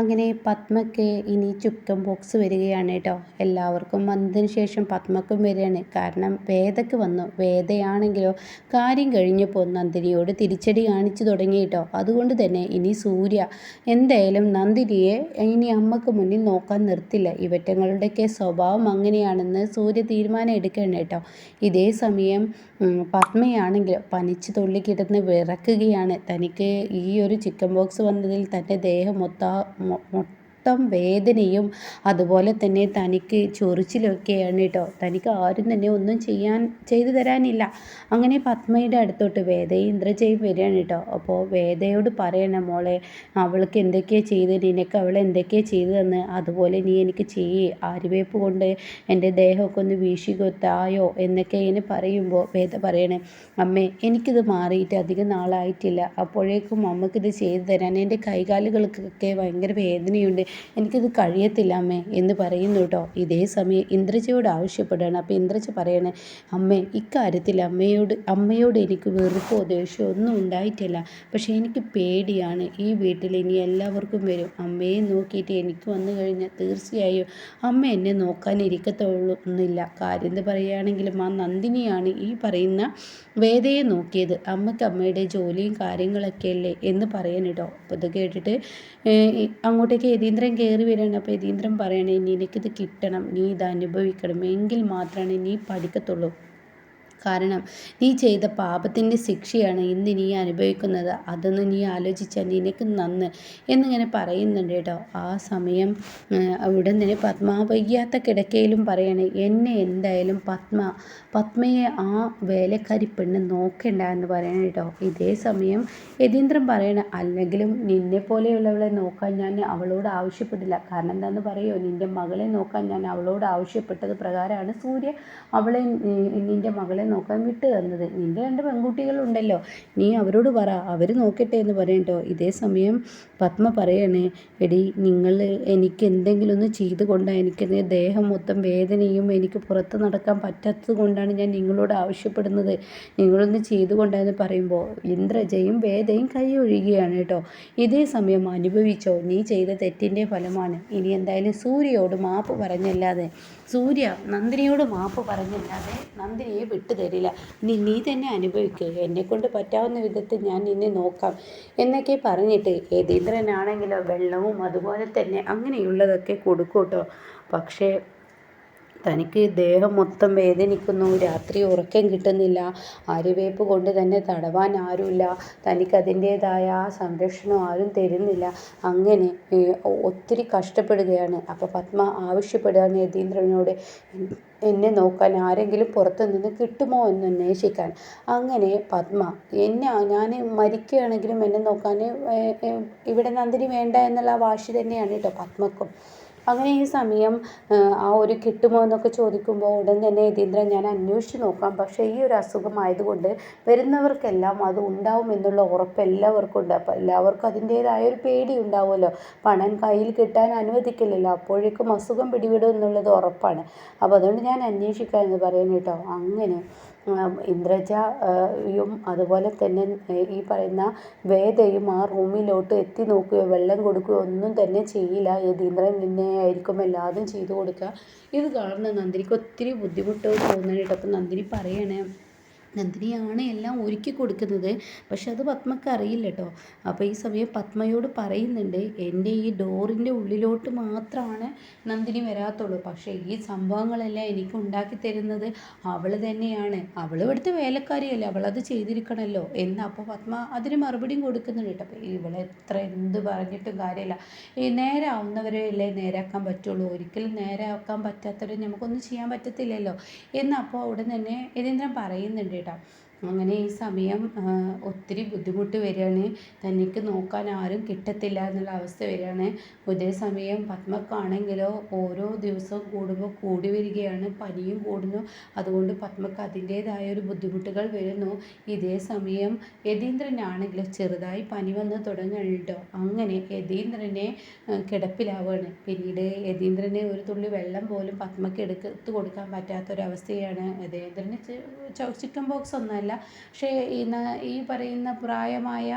അങ്ങനെ പത്മയ്ക്ക് ഇനി ചുക്കൻ ബോക്സ് വരികയാണ് കേട്ടോ എല്ലാവർക്കും വന്നതിന് ശേഷം പത്മക്കും വരികയാണ്. കാരണം വേദക്ക് വന്നു. വേദയാണെങ്കിലോ കാര്യം കഴിഞ്ഞപ്പോൾ നന്ദിനിയോട് തിരിച്ചടി കാണിച്ചു തുടങ്ങി കേട്ടോ അതുകൊണ്ട് തന്നെ ഇനി സൂര്യ. എന്തായാലും നന്ദിനിയെ ഇനി അമ്മയ്ക്ക് മുന്നിൽ നോക്കാൻ നിർത്തില്ല. ഇവറ്റങ്ങളുടെയൊക്കെ സ്വഭാവം അങ്ങനെയാണെന്ന് സൂര്യ തീരുമാനം എടുക്കണം കേട്ടോ ഇതേ സമയം പത്മയാണെങ്കിൽ പനിച്ച് തുള്ളിക്കിടന്ന് വിറക്കുകയാണ്. തനിക്ക് ഈ ഒരു ചിക്കൻ ബോക്സ് വന്നതിൽ തന്റെ ദേഹം മൊത്തം 我我 മൊത്തം വേദനയും അതുപോലെ തന്നെ തനിക്ക് ചൊറിച്ചിലൊക്കെയാണ് കേട്ടോ തനിക്ക് ആരും തന്നെ ഒന്നും ചെയ്യാൻ ചെയ്തു തരാനില്ല. അങ്ങനെ പത്മയുടെ അടുത്തോട്ട് വേദയും ഇന്ദ്രജയും വരികയാണ് കേട്ടോ അപ്പോൾ വേദയോട് പറയണം മോളെ അവൾക്ക് എന്തൊക്കെയാണ് ചെയ്ത് നിനക്ക് അവൾ എന്തൊക്കെയാണ് ചെയ്തതെന്ന്? അതുപോലെ നീ എനിക്ക് ചെയ്യേ. ആരുവേപ്പ് കൊണ്ട് എന്റെ ദേഹമൊക്കെ ഒന്ന് വീശി കൊത്തായോ എന്നൊക്കെ ഇങ്ങനെ പറയുമ്പോൾ വേദ പറയണേ അമ്മേ എനിക്കിത് മാറിയിട്ട് അധികം നാളായിട്ടില്ല. അപ്പോഴേക്കും അമ്മക്കിത് ചെയ്തു തരാൻ എന്റെ കൈകാലുകൾക്കൊക്കെ ഭയങ്കര വേദനയുണ്ട്. എനിക്കിത് കഴിയത്തില്ല അമ്മേ എന്ന് പറയുന്നു കേട്ടോ ഇതേ സമയം ഇന്ദ്രജയോട് ആവശ്യപ്പെടുകയാണ് അപ്പോൾ ഇന്ദ്രജ പറയണേ അമ്മേ ഇക്കാര്യത്തിൽ അമ്മയോട് അമ്മയോട് എനിക്ക് വെറുപ്പോ ദേഷ്യമോ ഒന്നും ഉണ്ടായിട്ടില്ല. പക്ഷേ എനിക്ക് പേടിയാണ്. ഈ വീട്ടിൽ ഇനി എല്ലാവർക്കും വരും. അമ്മയെ നോക്കിയിട്ട് എനിക്ക് വന്നു കഴിഞ്ഞാൽ തീർച്ചയായും അമ്മ എന്നെ നോക്കാനിരിക്കത്തുള്ളൊന്നുമില്ല കാര്യം എന്ത് പറയുകയാണെങ്കിലും ആ നന്ദിനിയാണ് ഈ പറയുന്ന വേദയെ നോക്കിയത്. അമ്മയ്ക്ക് അമ്മയുടെ ജോലിയും കാര്യങ്ങളൊക്കെ അല്ലേ? എന്ന് പറയാനിട്ടോ അപ്പോൾ ഇത് കേട്ടിട്ട് അങ്ങോട്ടേക്ക് യതീന്ദ്രൻ കയറി വരികയാണ് അപ്പോൾ യതീന്ദ്രൻ പറയണേ നിനക്കിത് കിട്ടണം നീ ഇത് അനുഭവിക്കണം. എങ്കിൽ മാത്രമാണ് നീ പഠിക്കത്തുള്ളൂ. കാരണം നീ ചെയ്ത പാപത്തിന്റെ ശിക്ഷയാണ് ഇന്ന് നീ അനുഭവിക്കുന്നത്. അതൊന്ന് നീ ആലോചിച്ചാൽ നിനക്ക് നന്ന്. എന്നിങ്ങനെ പറയുന്നുണ്ട് കേട്ടോ. ആ സമയം ഇവിടെ തന്നെ പത്മ വയ്യാത്ത കിടക്കയിലും പറയണേ എന്നെ എന്തായാലും പത്മ പത്മയെ ആ വേലക്കാരി പെണ്ണ് നോക്കണ്ട എന്ന് പറയണം കേട്ടോ. ഇതേ സമയം യതീന്ദ്രൻ പറയണ അല്ലെങ്കിലും നിന്നെ പോലെയുള്ളവളെ നോക്കാൻ ഞാൻ അവളോട് ആവശ്യപ്പെട്ടില്ല. കാരണം എന്താണെന്ന് പറയുമോ നിന്റെ മകളെ നോക്കാൻ ഞാൻ അവളോട് ആവശ്യപ്പെട്ടത് പ്രകാരമാണ്. സൂര്യ അവളെ നിന്റെ മകളെ നോക്കാൻ വിട്ടു തന്നത്. നിന്റെ രണ്ട് പെൺകുട്ടികളുണ്ടല്ലോ. നീ അവരോട് പറ. അവർ നോക്കട്ടെ എന്ന് പറയട്ടോ ഇതേ സമയം പത്മ പറയണേ എടി നിങ്ങൾ എനിക്ക് എന്തെങ്കിലും ഒന്ന് ചെയ്തു കൊണ്ടാണ് എനിക്ക് ദേഹം മൊത്തം വേദനയും എനിക്ക് പുറത്ത് നടക്കാൻ പറ്റാത്തത് കൊണ്ടാണ് ഞാൻ നിങ്ങളോട് ആവശ്യപ്പെടുന്നത്. നിങ്ങളൊന്ന് ചെയ്തു കൊണ്ടാന്ന് പറയുമ്പോൾ ഇന്ദ്രജയും വേദയും കൈ ഒഴുകുകയാണ് കേട്ടോ ഇതേ സമയം അനുഭവിച്ചോ? നീ ചെയ്ത തെറ്റിന്റെ ഫലമാണ്. ഇനി എന്തായാലും സൂര്യയോട് മാപ്പ് പറഞ്ഞല്ലാതെ സൂര്യ നന്ദിനിയോട് മാപ്പ് പറഞ്ഞല്ലാതെ നന്ദിനിയെ വിട്ടു തരില്ല. നീ നീ തന്നെ അനുഭവിക്കുക എന്നെക്കൊണ്ട് പറ്റാവുന്ന വിധത്തിൽ ഞാൻ നിന്നെ നോക്കാം എന്നൊക്കെ പറഞ്ഞിട്ട് യതീന്ദ്രനാണെങ്കിലോ വെള്ളവും അതുപോലെ തന്നെ അങ്ങനെയുള്ളതൊക്കെ കൊടുക്കൂട്ടോ പക്ഷേ തനിക്ക് ദേഹം മൊത്തം വേദനിക്കുന്നു. രാത്രി ഉറക്കം കിട്ടുന്നില്ല. ആര്യവേപ്പ് കൊണ്ട് തന്നെ തടവാൻ ആരുമില്ല. തനിക്ക് അതിന്റേതായ സംരക്ഷണം ആരും തരുന്നില്ല. അങ്ങനെ ഒത്തിരി കഷ്ടപ്പെടുകയാണ്. അപ്പോൾ പത്മ ആവശ്യപ്പെടുകയാണ് യതീന്ദ്രനോട്. എന്നെ നോക്കാൻ ആരെങ്കിലും പുറത്തു നിന്ന് കിട്ടുമോ എന്ന് അന്വേഷിക്കാൻ. അങ്ങനെ പത്മ എന്നെ ഞാൻ മരിക്കുകയാണെങ്കിലും എന്നെ നോക്കാൻ ഇവിടെ നന്ദിനി വേണ്ട എന്നുള്ള വാശി തന്നെയാണ് കേട്ടോ പത്മക്കും. അങ്ങനെ ഈ സമയം ആ ഒരു കിട്ടുമോ എന്നൊക്കെ ചോദിക്കുമ്പോൾ ഉടൻ തന്നെ യതീന്ദ്രൻ ഞാൻ അന്വേഷിച്ച് നോക്കാം. പക്ഷേ ഈ ഒരു അസുഖമായതുകൊണ്ട് വരുന്നവർക്കെല്ലാം അത് ഉണ്ടാവും എന്നുള്ള ഉറപ്പ് എല്ലാവർക്കും ഉണ്ട്. അപ്പോൾ എല്ലാവർക്കും അതിന്റേതായ ഒരു പേടി ഉണ്ടാവുമല്ലോ. പണം കയ്യിൽ കിട്ടാൻ അനുവദിക്കില്ലല്ലോ അപ്പോഴേക്കും അസുഖം പിടിവിടും എന്നുള്ളത് ഉറപ്പാണ്. അപ്പോൾ അതുകൊണ്ട് ഞാൻ അന്വേഷിക്കാം എന്ന് പറയുന്നു കേട്ടോ. അങ്ങനെ ഇന്ദ്രജയും അതുപോലെ തന്നെ ഈ പറയുന്ന വേദയും ആ റൂമിലോട്ട് എത്തി നോക്കുകയോ വെള്ളം കൊടുക്കുകയോ ഒന്നും തന്നെ ചെയ്യില്ല. യതീന്ദ്രൻ നിന്നെ ആയിരിക്കും എല്ലാതും ചെയ്തു കൊടുക്കുക. ഇത് കാണുന്ന നന്ദിനിക്ക് ഒത്തിരി ബുദ്ധിമുട്ട് തോന്നുന്നുണ്ട് അപ്പം നന്ദിനി പറയണേ നന്ദിനിയാണ് എല്ലാം ഒരുക്കി കൊടുക്കുന്നത്. പക്ഷെ അത് പത്മക്ക് അറിയില്ല കേട്ടോ അപ്പോൾ ഈ സമയം പത്മയോട് പറയുന്നുണ്ട് എന്റെ ഈ ഡോറിന്റെ ഉള്ളിലോട്ട് മാത്രമാണ് നന്ദിനി വരാത്തുള്ളൂ. പക്ഷേ ഈ സംഭവങ്ങളെല്ലാം എനിക്ക് ഉണ്ടാക്കി തരുന്നത് അവൾ തന്നെയാണ്. അവൾ ഇവിടുത്തെ വേലക്കാരിയല്ലേ. അവളത് ചെയ്തിരിക്കണമല്ലോ എന്ന് അപ്പോൾ പത്മ അതിന് മറുപടിയും കൊടുക്കുന്നുണ്ട് കേട്ടോ അപ്പോൾ ഇവളെ എത്ര എന്ത് പറഞ്ഞിട്ടും കാര്യമില്ല. ഈ നേരെ ആവുന്നവരെ അല്ലേ നേരാക്കാൻ പറ്റുള്ളൂ. ഒരിക്കലും നേരെ ആക്കാൻ പറ്റാത്തവരെ നമുക്കൊന്നും ചെയ്യാൻ പറ്റത്തില്ലല്ലോ. എന്ന് അപ്പോൾ അവിടെ തന്നെ യതീന്ദ്രൻ പറയുന്നുണ്ട് കേട്ടോ അങ്ങനെ ഈ സമയം ഒത്തിരി ബുദ്ധിമുട്ട് വരികയാണ്. തനിക്ക് നോക്കാൻ ആരും കിട്ടത്തില്ല എന്നുള്ള അവസ്ഥ വരികയാണ്. ഇതേ സമയം പത്മക്കാണെങ്കിലോ ഓരോ ദിവസവും കൂടുമ്പോൾ കൂടി വരികയാണ്. പനിയും കൂടുന്നു. അതുകൊണ്ട് പത്മക്ക് അതിന്റേതായ ഒരു ബുദ്ധിമുട്ടുകൾ വരുന്നു. ഇതേ സമയം യതീന്ദ്രനാണെങ്കിലും ചെറുതായി പനി വന്ന് തുടങ്ങുന്നുണ്ടോ? അങ്ങനെ യതീന്ദ്രനെ കിടപ്പിലാവുകയാണ്. പിന്നീട് യതീന്ദ്രനെ ഒരു തുള്ളി വെള്ളം പോലും പത്മക്ക് എടുത്ത് കൊടുക്കാൻ പറ്റാത്തൊരവസ്ഥയാണ്. യതീന്ദ്രന് ചിക്കൻ ബോക്സ് ഒന്നല്ല പക്ഷേ ഈ ഈ പറയുന്ന പ്രായമായ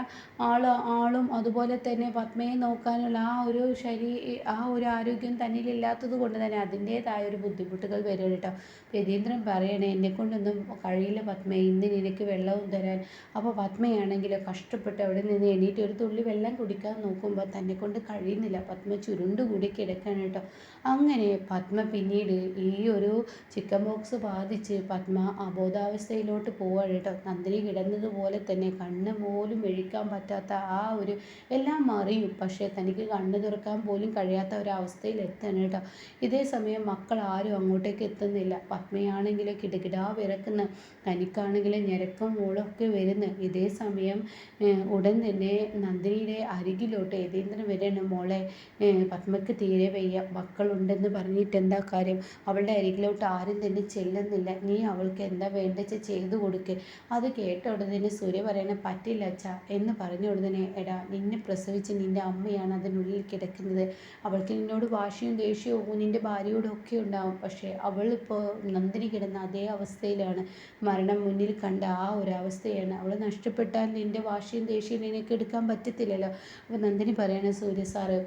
ആൾ ആളും അതുപോലെ തന്നെ പത്മയെ നോക്കാനുള്ള ആ ഒരു ശരീ ആ ഒരു ആരോഗ്യം തന്നിലില്ലാത്തത് കൊണ്ട് തന്നെ അതിന്റേതായ ഒരു ബുദ്ധിമുട്ടുകൾ വരും കേട്ടോ. രതീന്ദ്രൻ പറയണേ എന്നെക്കൊണ്ടൊന്നും കഴിയില്ല പത്മ ഇന്ന് നിനക്ക് വെള്ളവും തരാൻ. അപ്പോൾ പത്മയാണെങ്കിൽ കഷ്ടപ്പെട്ട് അവിടെ നിന്ന് എണീറ്റ് ഒരു തുള്ളി വെള്ളം കുടിക്കാൻ നോക്കുമ്പോൾ തന്നെ കൊണ്ട് കഴിയുന്നില്ല. പത്മ ചുരുണ്ടുകൂടി കിടക്കാണ് കേട്ടോ. അങ്ങനെ പത്മ പിന്നീട് ഈ ഒരു ചിക്കൻ ബോക്സ് ബാധിച്ച് പത്മ അബോധാവസ്ഥയിലോട്ട് പോവാണ് കേട്ടോ. നന്ദിനി കിടന്നതുപോലെ തന്നെ കണ്ണ് പോലും മെഴിക്കാൻ പറ്റാത്ത ആ ഒരു എല്ലാം അറിയും പക്ഷേ തനിക്ക് കണ്ണ് തുറക്കാൻ പോലും കഴിയാത്ത ഒരവസ്ഥയിൽ എത്തണം കേട്ടോ. ഇതേ സമയം മക്കൾ ആരും അങ്ങോട്ടേക്ക് എത്തുന്നില്ല. പത്മയാണെങ്കിൽ കിടകിടാ വിറക്കുന്ന. തനിക്കാണെങ്കിൽ ഞരക്കം മൂളൊക്കെ വരുന്നു. ഇതേ സമയം ഉടൻ തന്നെ നന്ദിനിയുടെ അരികിലോട്ട് യതീന്ദ്രൻ വരണം മോളെ പത്മയ്ക്ക് തീരെ വയ്യ. മക്കളുണ്ടെന്ന് പറഞ്ഞിട്ട് എന്താ കാര്യം? അവളുടെ അരികിലോട്ട് ആരും തന്നെ ചെല്ലുന്നില്ല. നീ അവൾക്ക് എന്താ വേണ്ടത് ചെയ്തു കൊടുക്ക്. അത് കേട്ട ഉടനെ സൂര്യ പറയണ പറ്റില്ല അച്ഛ എന്ന് പറഞ്ഞ ഉടനെ എടാ നിന്നെ പ്രസവിച്ച് നിന്റെ അമ്മയാണ് അതിനുള്ളിൽ കിടക്കുന്നത്. അവൾക്ക് നിന്നോട് വാശിയും ദേഷ്യവും നിന്റെ ഭാര്യയോടും ഒക്കെ ഉണ്ടാവും. പക്ഷേ അവൾ ഇപ്പോൾ നന്ദിനി കിടന്ന അതേ അവസ്ഥയിലാണ്. മരണം മുന്നിൽ കണ്ട ആ ഒരു അവസ്ഥയാണ്. അവൾ നഷ്ടപ്പെട്ടാൽ നിന്റെ വാശിയും ദേഷ്യവും നിനക്ക് എടുക്കാൻ പറ്റത്തില്ലല്ലോ. അപ്പോൾ നന്ദിനി പറയണ സൂര്യ സാറ്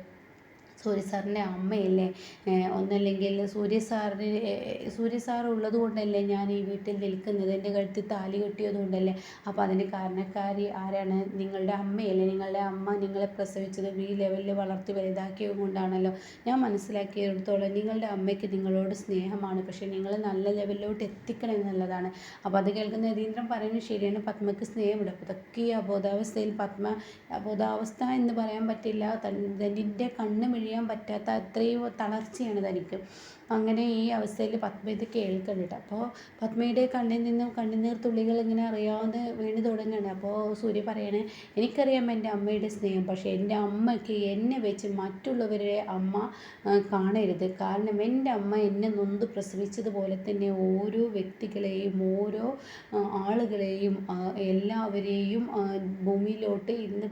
സൂര്യ സാറിന്റെ അമ്മയല്ലേ? ഒന്നല്ലെങ്കിൽ സൂര്യ സാറിന് സൂര്യ സാർ ഉള്ളത് കൊണ്ടല്ലേ ഞാൻ ഈ വീട്ടിൽ നിൽക്കുന്നത്? എന്റെ കഴുത്തിൽ താലി കെട്ടിയത് കൊണ്ടല്ലേ? അപ്പോൾ അതിന് കാരണക്കാരി ആരാണ്? നിങ്ങളുടെ അമ്മയല്ലേ? നിങ്ങളുടെ അമ്മ നിങ്ങളെ പ്രസവിച്ചത് ഈ ലെവലിൽ വളർത്തി വലുതാക്കിയത് കൊണ്ടാണല്ലോ. ഞാൻ മനസ്സിലാക്കിയിടത്തോളം നിങ്ങളുടെ അമ്മയ്ക്ക് നിങ്ങളോട് സ്നേഹമാണ്. പക്ഷേ നിങ്ങൾ നല്ല ലെവലിലോട്ട് എത്തിക്കണം എന്നുള്ളതാണ്. അപ്പോൾ അത് കേൾക്കുന്ന യതീന്ദ്രൻ പറയുന്നത് ശരിയാണ് പത്മയ്ക്ക് സ്നേഹമുണ്ട്. അപ്പോൾ ഇതൊക്കെ ഈ അബോധാവസ്ഥയിൽ പത്മ അബോധാവസ്ഥ എന്ന് പറയാൻ പറ്റില്ല. തന്റെ കണ്ണ് ചെയ്യാൻ പറ്റാത്ത അത്രയും തളർച്ചയാണ് തനിക്ക്. അങ്ങനെ ഈ അവസ്ഥയിൽ പത്മ ഇത് കേൾക്കുന്നുണ്ട് അപ്പോൾ പത്മയുടെ കണ്ണിൽ നിന്നും കണ്ണുനീർ തുള്ളികൾ ഇങ്ങനെ അറിയാതെ വീണ് തുടങ്ങുകയാണ് അപ്പോൾ സൂര്യ പറയണേ എനിക്കറിയാം എന്റെ അമ്മയുടെ സ്നേഹം പക്ഷേ എന്റെ അമ്മയ്ക്ക് എന്നെ വെച്ച് മറ്റുള്ളവരുടെ അമ്മ കാണരുത്. കാരണം എന്റെ അമ്മ എന്നെ നൊന്ത് പ്രസവിച്ചതുപോലെ തന്നെ ഓരോ വ്യക്തികളെയും ഓരോ ആളുകളെയും എല്ലാവരെയും ഭൂമിയിലോട്ട് ഇന്ന്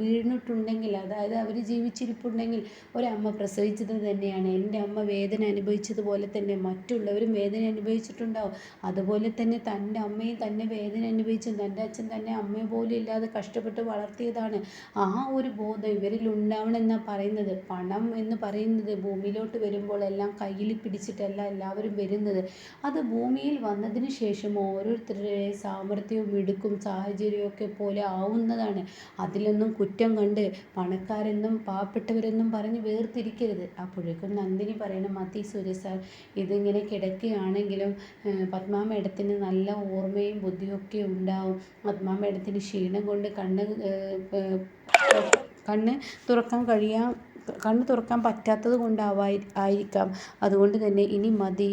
വീണിട്ടുണ്ടെങ്കിൽ അതായത് അവർ ജീവിച്ചിരിപ്പുണ്ടെങ്കിൽ ഒരമ്മ പ്രസവിച്ചത് തന്നെയാണ്. എന്റെ അമ്മ വേദന അനുഭവിച്ചതുപോലെ തന്നെ മറ്റുള്ളവരും വേദന അനുഭവിച്ചിട്ടുണ്ടാവും. അതുപോലെ തന്നെ തന്റെ അമ്മയും തന്നെ വേദന അനുഭവിച്ചു. തന്റെ അച്ഛൻ തന്നെ അമ്മയെ പോലും ഇല്ലാതെ കഷ്ടപ്പെട്ട് വളർത്തിയതാണ് ആ ഒരു ബോധം ഇവരിൽ ഉണ്ടാവണം എന്നാണ് പറയുന്നത്. പണം എന്ന് പറയുന്നത് ഭൂമിയിലോട്ട് വരുമ്പോൾ എല്ലാം കയ്യിൽ പിടിച്ചിട്ടല്ല എല്ലാവരും വരുന്നത്. അത് ഭൂമിയിൽ വന്നതിന് ശേഷം ഓരോരുത്തരുടെ സാമർഥ്യവും മിടുക്കും സാഹചര്യമൊക്കെ പോലെ ആവുന്നതാണ്. അതിലൊന്നും കുറ്റം കണ്ട് പണക്കാരെന്നും പാവപ്പെട്ടവരെന്നും പറഞ്ഞ് വേർതിരിക്കരുത്. അപ്പോഴേക്കും നന്ദിനി പറയണം മതി സൂര്യ സാർ. ഇതിങ്ങനെ കിടക്കുകയാണെങ്കിലും പത്മാ മേഡത്തിന് നല്ല ഓർമ്മയും ബുദ്ധിയൊക്കെ ഉണ്ടാവും. പത്മാ മേഡത്തിന് ക്ഷീണം കൊണ്ട് കണ്ണ് കണ്ണ് തുറക്കാൻ കഴിയാൻ കണ്ണ് തുറക്കാൻ പറ്റാത്തത് കൊണ്ടാവായി ആയിരിക്കാം. അതുകൊണ്ട് തന്നെ ഇനി മതി.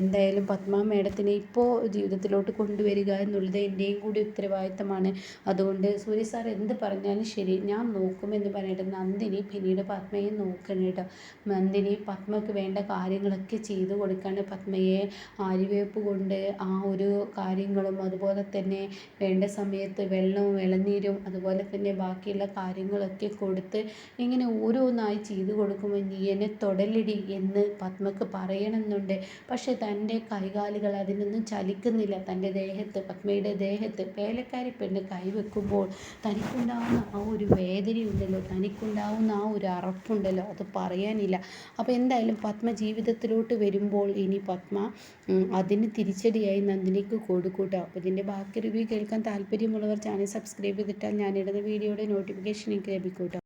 എന്തായാലും പത്മ മേഡത്തിനെ ഇപ്പോൾ ജീവിതത്തിലോട്ട് കൊണ്ടുവരിക എന്നുള്ളത് എന്റെയും കൂടി ഉത്തരവാദിത്തമാണ്. അതുകൊണ്ട് സൂര്യ സാർ എന്ത് പറഞ്ഞാലും ശരി. ഞാൻ നോക്കുമെന്ന് പറഞ്ഞിട്ട് നന്ദിനി പിന്നീട് പത്മയെ നോക്കണം കേട്ടോ നന്ദിനി പത്മക്ക് വേണ്ട കാര്യങ്ങളൊക്കെ ചെയ്തു കൊടുക്കാണ് പത്മയെ ആര്യവേപ്പ് കൊണ്ട് ആ ഒരു കാര്യങ്ങളും അതുപോലെ തന്നെ വേണ്ട സമയത്ത് വെള്ളവും ഇളനീരും അതുപോലെ തന്നെ ബാക്കിയുള്ള കാര്യങ്ങളൊക്കെ കൊടുത്ത് ഇങ്ങനെ ഓരോന്നായി നന്നായി ചെയ്തു കൊടുക്കുമ്പോൾ നീ എന്നെ തൊടലിടി എന്ന് പത്മക്ക് പറയണമെന്നുണ്ട്. പക്ഷെ തന്റെ കൈകാലുകൾ അതിനൊന്നും ചലിക്കുന്നില്ല. തന്റെ ദേഹത്ത് പത്മയുടെ ദേഹത്ത് വേലക്കാരി പെണ്ണ് കൈവെക്കുമ്പോൾ തനിക്കുണ്ടാവുന്ന ആ ഒരു വേദനയുണ്ടല്ലോ. തനിക്കുണ്ടാവുന്ന ആ ഒരു അറപ്പുണ്ടല്ലോ. അത് പറയാനില്ല. അപ്പോൾ എന്തായാലും പത്മ ജീവിതത്തിലോട്ട് വരുമ്പോൾ ഇനി പത്മ അതിന് തിരിച്ചടിയായി നന്ദിനിക്ക് കൊടുക്കൂട്ടോ. അപ്പോൾ ഇതിന്റെ ബാക്കി റിവ്യൂ കേൾക്കാൻ താല്പര്യമുള്ളവർ ചാനൽ സബ്സ്ക്രൈബ് ചെയ്തിട്ടാൽ ഞാനിടുന്ന വീഡിയോയുടെ നോട്ടിഫിക്കേഷൻ എനിക്ക് ലഭിക്കൂട്ടോ.